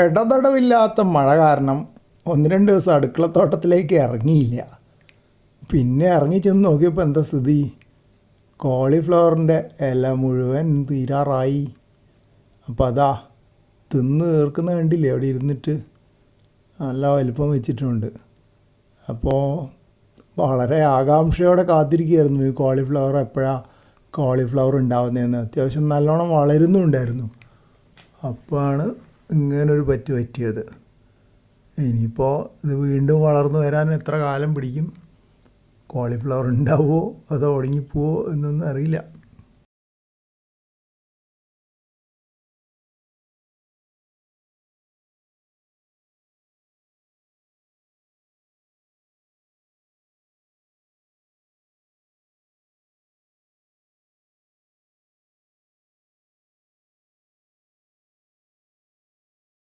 ഇടതടവില്ലാത്ത മഴ കാരണം ഒന്ന് രണ്ട് ദിവസം അടുക്കളത്തോട്ടത്തിലേക്ക് ഇറങ്ങിയില്ല. പിന്നെ ഇറങ്ങി ചെന്ന് നോക്കിയപ്പോൾ എന്താ സ്ഥിതി? കോളിഫ്ലവറിന്റെ ഇല മുഴുവൻ തീരാറായി. അപ്പോൾ അതാ തിന്ന് തീർക്കുന്ന കണ്ടില്ലേ അവിടെ ഇരുന്നിട്ട്? നല്ല വലിപ്പം വെച്ചിട്ടുണ്ട്. അപ്പോൾ വളരെ ആകാംക്ഷയോടെ കാത്തിരിക്കുകയായിരുന്നു ഈ കോളിഫ്ലവർ എപ്പോഴാണ് കോളിഫ്ലവർ ഉണ്ടാവുന്നതെന്ന് അത്യാവശ്യം നല്ലോണം വളരുന്നുണ്ടായിരുന്നു. അപ്പോഴാണ് ഇങ്ങനൊരു പറ്റ് പറ്റിയത്. ഇനിയിപ്പോൾ ഇത് വീണ്ടും വളർന്നു വരാൻ എത്ര കാലം പിടിക്കും? കോളിഫ്ലവർ ഉണ്ടാവുമോ അതോ ഒടുങ്ങിപ്പോവോ എന്നൊന്നും അറിയില്ല.